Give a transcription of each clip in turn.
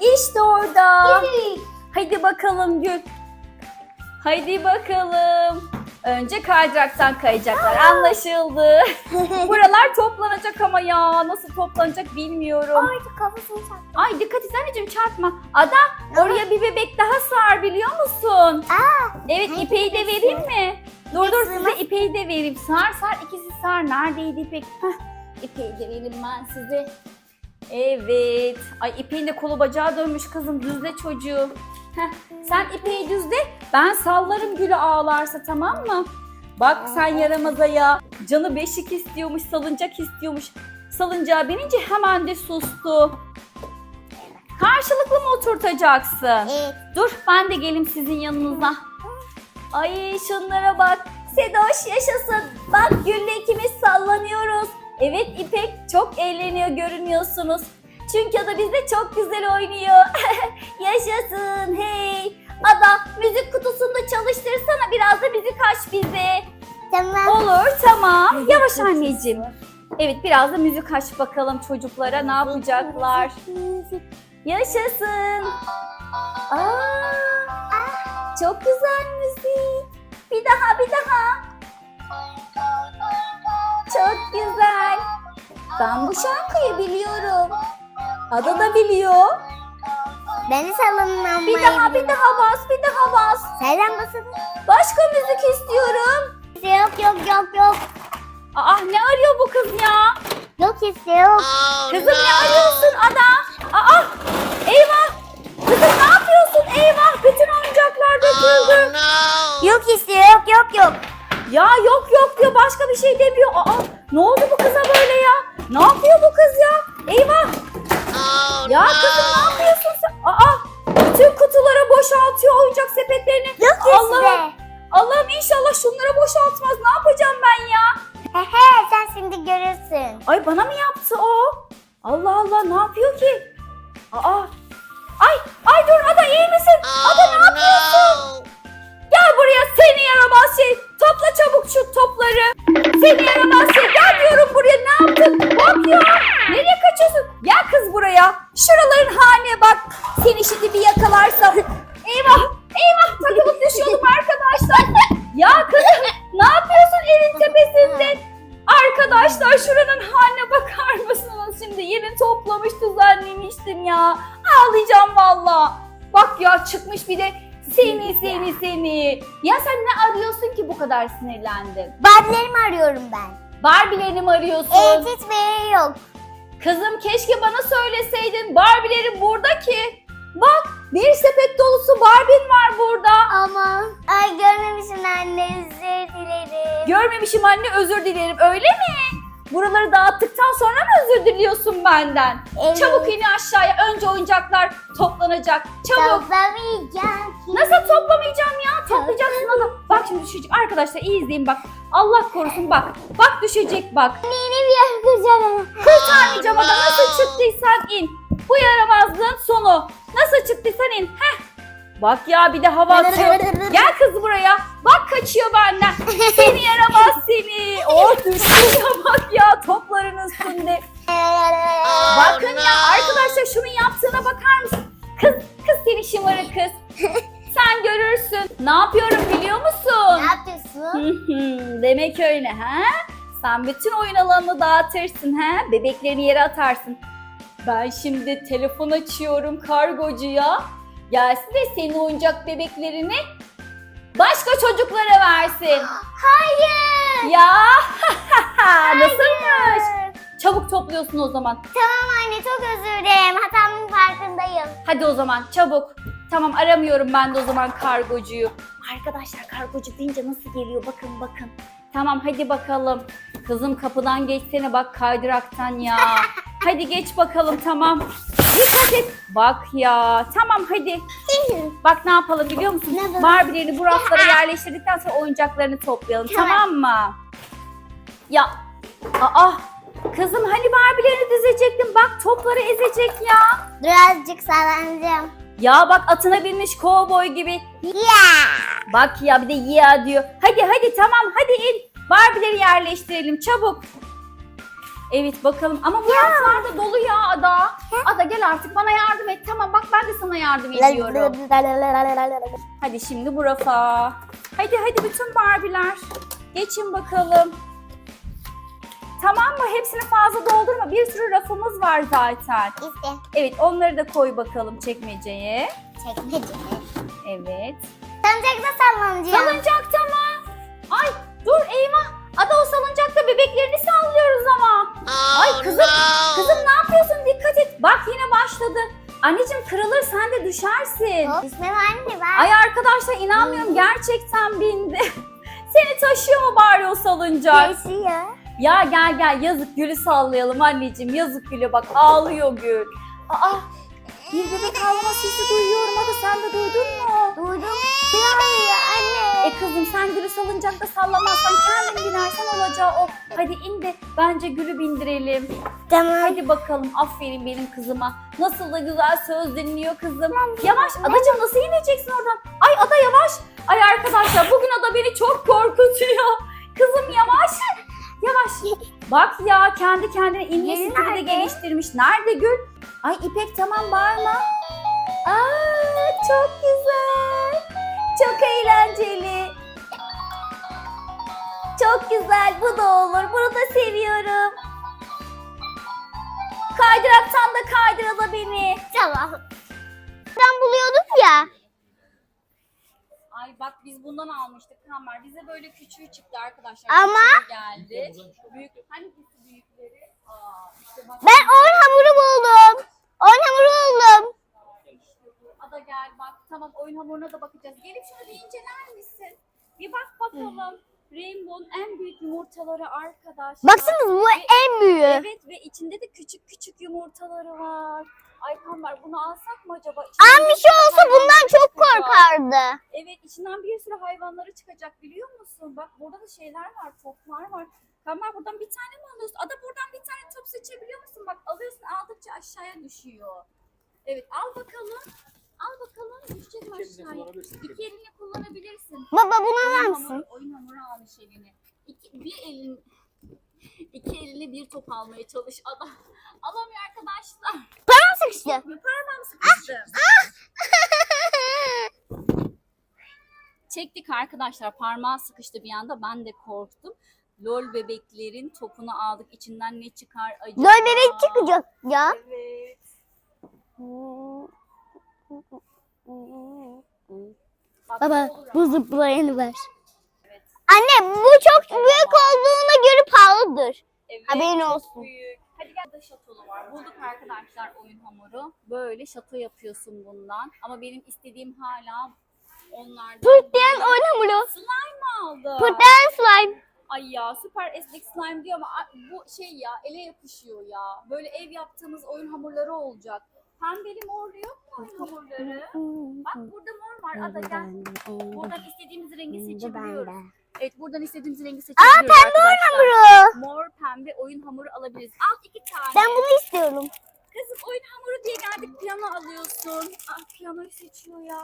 İşte orada. Gül. Hadi bakalım Gül. Hadi bakalım. Önce kaydıraktan kayacaklar. Anlaşıldı. Buralar toplanacak ama ya. Nasıl toplanacak bilmiyorum. Ay kafasını çarptı. Ay dikkat et anneciğim çarpma. Ada oraya bir bebek daha sar biliyor musun? Aa, Evet Ay, ipeği de İpek vereyim mi? Dur dur sığmaz. size ipeği de vereyim. Sar sar ikisi sar. Neredeydi ipek? Heh, de vereyim ben size. Evet. Ay ipeğin de kolu bacağı dönmüş kızım. Düzle çocuğu. Heh, sen ipeği düzle. Ben sallarım gülü ağlarsa tamam mı? Bak sen yaramaza ya. Canı beşik istiyormuş, salıncak istiyormuş. Salıncağa binince hemen de sustu. Karşılıklı mı oturtacaksın? evet. Dur ben de geleyim sizin yanınıza. Ay şunlara bak. Sedoş yaşasın. Bak Gül'le ikimiz. Evet İpek çok eğleniyor görünüyorsunuz. Çünkü o da bizde çok güzel oynuyor. yaşasın hey. Ada müzik kutusunu da çalıştırsana biraz da müzik aç bize. Tamam. Olur tamam. Yavaş anneciğim. Evet biraz da müzik aç bakalım çocuklara ne yapacaklar. Yaşasın. Aa, çok güzel müzik. Bir daha bir daha. Çok güzel. Ben bu şarkıyı biliyorum. Ada da biliyor. Beni salonlanmayı Bir daha bir daha bas bir daha bas. Selen basın. Başka müzik istiyorum. Yok yok yok yok. Aa ne arıyor bu kız ya? Yok işte yok. Kızım ne arıyorsun oyuncak sepetlerini. Yok Allah'ım. Allah'ım inşallah şunlara boşaltmaz. Ne yapacağım ben ya? Hehe sen şimdi görürsün. Ay bana mı yaptı o? Allah Allah ne yapıyor ki? Aa. Ay ay dur Ada iyi misin? Ada ne tepesinde? Arkadaşlar şuranın haline bakar mısınız? Şimdi yeni toplamış düzenlemiştim ya. Ağlayacağım valla. Bak ya çıkmış bir de seni seni seni. Ya sen ne arıyorsun ki bu kadar sinirlendin? Barbilerimi arıyorum ben. Barbie'lerini mi arıyorsun? Evet yeri yok. Kızım keşke bana söyleseydin. Barbie'lerin burada ki. Bak bir sepet dolusu Barbie'n var burada. Ama ay görmemişim anne özür dilerim. Görmemişim anne özür dilerim öyle mi? Buraları dağıttıktan sonra mı özür diliyorsun benden? Evet. Çabuk in aşağıya. Önce oyuncaklar toplanacak. Çabuk. Toplamayacağım. Nasıl toplamayacağım ya? Toplayacaksın adam. Bak şimdi düşecek. Arkadaşlar iyi izleyin bak. Allah korusun bak. Bak düşecek bak. Yeni bir yer. Kurtarmayacağım Nasıl çıktıysan in. Heh. Bak ya bir de hava atıyor. Gel kız buraya. Bak kaçıyor benden. Seni yaramaz seni. Oh düştü ya bak ya topların üstünde. Bakın ya arkadaşlar şunun yaptığına bakar mısın? Kız, kız seni şımarık kız. Sen görürsün. Ne yapıyorum biliyor Ne musun? yapıyorsun? Hı hı, Demek öyle ha? Sen bütün oyun alanını dağıtırsın ha? Bebeklerini yere atarsın. Ben şimdi telefon açıyorum kargocuya. Gelsin de senin oyuncak bebeklerini başka çocuklara versin. Hayır. Ya nasılmış? Çabuk topluyorsun o zaman. Tamam anne çok özür dilerim. Hatamın farkındayım. Hadi o zaman çabuk. Tamam aramıyorum ben de o zaman kargocuyu. Arkadaşlar kargocu deyince nasıl geliyor bakın bakın. Tamam hadi bakalım. Kızım kapıdan geçsene bak kaydıraktan ya. hadi geç bakalım tamam. Dikkat et. Bak ya. Tamam hadi. Bak ne yapalım biliyor musun? Ne yapalım? Barbie'lerini bu raflara yerleştirdikten sonra oyuncaklarını toplayalım. Tamam. Tamam mı? Ya. Aa. Kızım hani Barbie'lerini dizecektin. Bak topları ezecek ya. Birazcık sallanacağım. Ya bak atına binmiş kovboy gibi. Ya. Bak ya bir de ya diyor. Hadi hadi tamam hadi in. Barbie'leri yerleştirelim çabuk. Evet bakalım ama bu raflar da dolu ya Ada. Ada gel artık bana yardım et. Tamam bak ben de sana yardım ediyorum. Hadi şimdi bu rafa. Hadi hadi bütün Barbie'ler. Geçin bakalım. Tamam mı? Hepsini fazla doldurma. Bir sürü rafımız var zaten. İşte Evet onları da koy bakalım çekmeceye. çekmece. Evet. Salıncakta sallanacağım. Salıncakta mı? Ay dur eyvah. Ada o salıncakta bebeklerini sallıyoruz ama. Ay kızım, kızım ne yapıyorsun? Dikkat et. Bak yine başladı. Anneciğim kırılır sen de düşersin. Hop. İsmi anne ben. Ay arkadaşlar inanmıyorum gerçekten bindi. Seni taşıyor mu bari o salıncak? Yaşıyor. Ya gel gel yazık Gül'ü sallayalım anneciğim. Yazık Gül'e bak ağlıyor Gül. Aa bir bebek ağlama sesi duyuyorum. Hadi sen de duydun mu? Duydum. Bir ağlıyor. E kızım sen Gül'ü salıncakta sallamazsan kendin binersen olacağı o. Hadi in de bence Gül'ü bindirelim. Tamam. Hadi bakalım aferin benim kızıma. Nasıl da güzel söz dinliyor kızım. Yavaş adacığım nasıl ineceksin oradan? Ay ada yavaş. Ay arkadaşlar bugün ada beni çok korkutuyor. Kızım yavaş. Yavaş. Bak ya kendi kendine inme stili de geliştirmiş. Nerede Gül? Ay İpek tamam bağırma. Aa çok güzel. Çok güzel. Bu da olur. Bunu da seviyorum. Kaydıraktan da kaydır ada beni. Tamam. Ben buluyordum ya. Ay bak biz bundan almıştık Kamer. Bize böyle küçüğü çıktı arkadaşlar. Ama- Küçüğü geldi. Büyük, hangisi büyükleri? Aa, işte bak. Ben oyun hamuru buldum. Oyun hamuru buldum. Ada gel bak. Tamam oyun hamuruna da bakacağız. Gelip şunu bir inceler misin? Bir bak bakalım. Rainbow'un en büyük yumurtaları arkadaşlar. Baksanıza bu en büyüğü. Evet ve içinde de küçük küçük yumurtaları var. Ay Kamer bunu alsak mı acaba? İçinden bir şey olsa bundan çok çıkacak. korkardı. Evet içinden bir sürü hayvanları çıkacak biliyor musun? Bak burada da şeyler var, toplar var. Kamer buradan bir tane mi alıyorsun? Ada buradan bir tane top seçebiliyor musun? Bak alıyorsun aldıkça aşağıya düşüyor. Evet al bakalım. Al bakalım düşecek aşağıya? İki elini kullanabilirsin. Baba bunu alır Oyun mısın? hamuru, oyun hamuru almış eline. İki, bir elin iki elini bir top almaya çalış. Ada alamıyor arkadaşlar. Param sıkıştı. Parmağım sıkıştı. Çektik arkadaşlar. Parmağı sıkıştı bir anda. Ben de korktum. Lol bebeklerin topunu aldık. İçinden ne çıkar acaba? Lol bebek çıkacak ya. Evet. Bak, Baba bu zıplayanı ver. Evet. Anne bu çok büyük olduğuna göre pahalıdır. Evet, Haberin çok olsun. Büyük. Hadi gel de şatolu var. Bulduk arkadaşlar oyun hamuru. Böyle şato yapıyorsun bundan. Ama benim istediğim hala onlardan. Pırtlayan oyun hamuru. Slime aldı. Pırtlayan slime. Ay ya süper esnek slime diyor ama bu şey ya ele yapışıyor ya. Böyle ev yaptığımız oyun hamurları olacak. Pembeli morlu yok mu hamurları? Bak burada mor var. Ada gel. Buradan istediğimiz rengi seçebiliyoruz. Evet buradan istediğimiz rengi seçebiliyoruz Aa pembe oyun hamuru. Mor pembe oyun hamuru alabiliriz. Al iki tane. Ben bunu istiyorum. Kızım oyun hamuru diye geldik piyano alıyorsun. Ah piyanoyu seçiyor ya.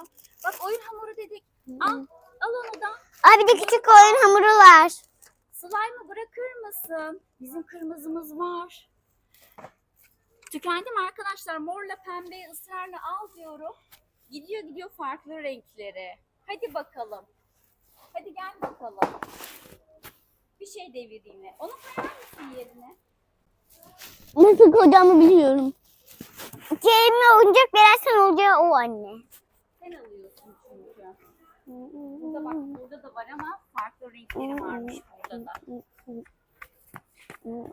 Bak oyun hamuru dedik. Al. Al onu da. Aa bir de küçük oyun hamuru var. Slime'ı bırakır mısın? Bizim kırmızımız var. Tükendi mi arkadaşlar? Morla pembeyi ısrarla al diyorum. Gidiyor gidiyor farklı renkleri. Hadi bakalım. Hadi gel bakalım. Bir şey devireyim. mi? Onu koyar mısın yerine? Nasıl koyacağımı biliyorum. Kelime oyuncak verirsen olacağı o anne. Sen alıyorsun çünkü. Burada bak burada da var ama farklı renkleri varmış burada da.